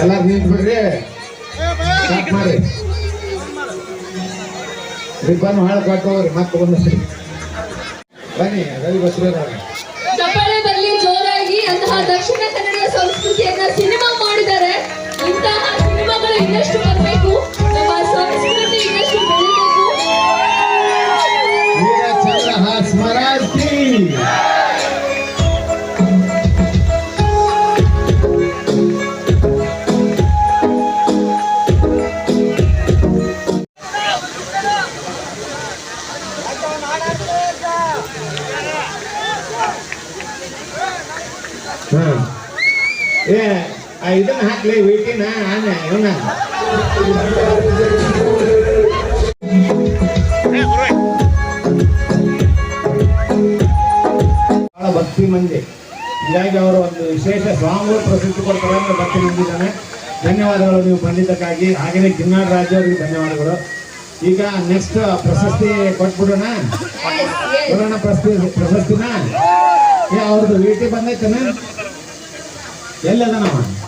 ಎಲ್ಲ ನಿಂತು ಬಿಡ್ರಿ. ಮಾಡಿ. ರಿಬ್ಬನ್ ಹಾಳು ಕೊಟ್ಟವ್ರಿ ಮತ್ತೆ ಬಂದ್ರಿ ಬನ್ನಿ ರವಿ ಸಿನಿಮಾ ಮಾಡಿದ್ದಾರೆ. ಇಂತಹ ಸಿನಿಮಾಗಳು ಇನ್ನಷ್ಟು ಏ ಆ ಇದನ್ನ ಹಾಕ್ಲಿ ವೀಟಿನ ಆನೆ ಇವನ ಬಹಳ ಭಕ್ತಿ ಮಂದಿ ಹೀಗಾಗಿ ಅವರು ಒಂದು ವಿಶೇಷ ಸ್ವಾಮಿಗಳು ಪ್ರಸಿದ್ಧಿ ಕೊಡ್ತಾರೆ ಅಂತ ಭಕ್ತಿ ಮಂದಿದ್ದಾನೆ ಧನ್ಯವಾದಗಳು ನೀವು ಬಂದಿದ್ದಕ್ಕಾಗಿ. ಹಾಗೆಯೇ ಕಿನ್ನಾಡ್ ರಾಜ್ ಅವರಿಗೆ ಧನ್ಯವಾದಗಳು. ಈಗ ನೆಕ್ಸ್ಟ್ ಪ್ರಶಸ್ತಿ ಕೊಟ್ಬಿಡೋಣ. ಕೊಡೋಣ ಪ್ರಶಸ್ತಿ ಪ್ರಶಸ್ತಿನ. ಏ ಅವ್ರದ್ದು ವೀಟಿ ಬಂದೈತನ? ಎಲ್ಲದ ನಾವು?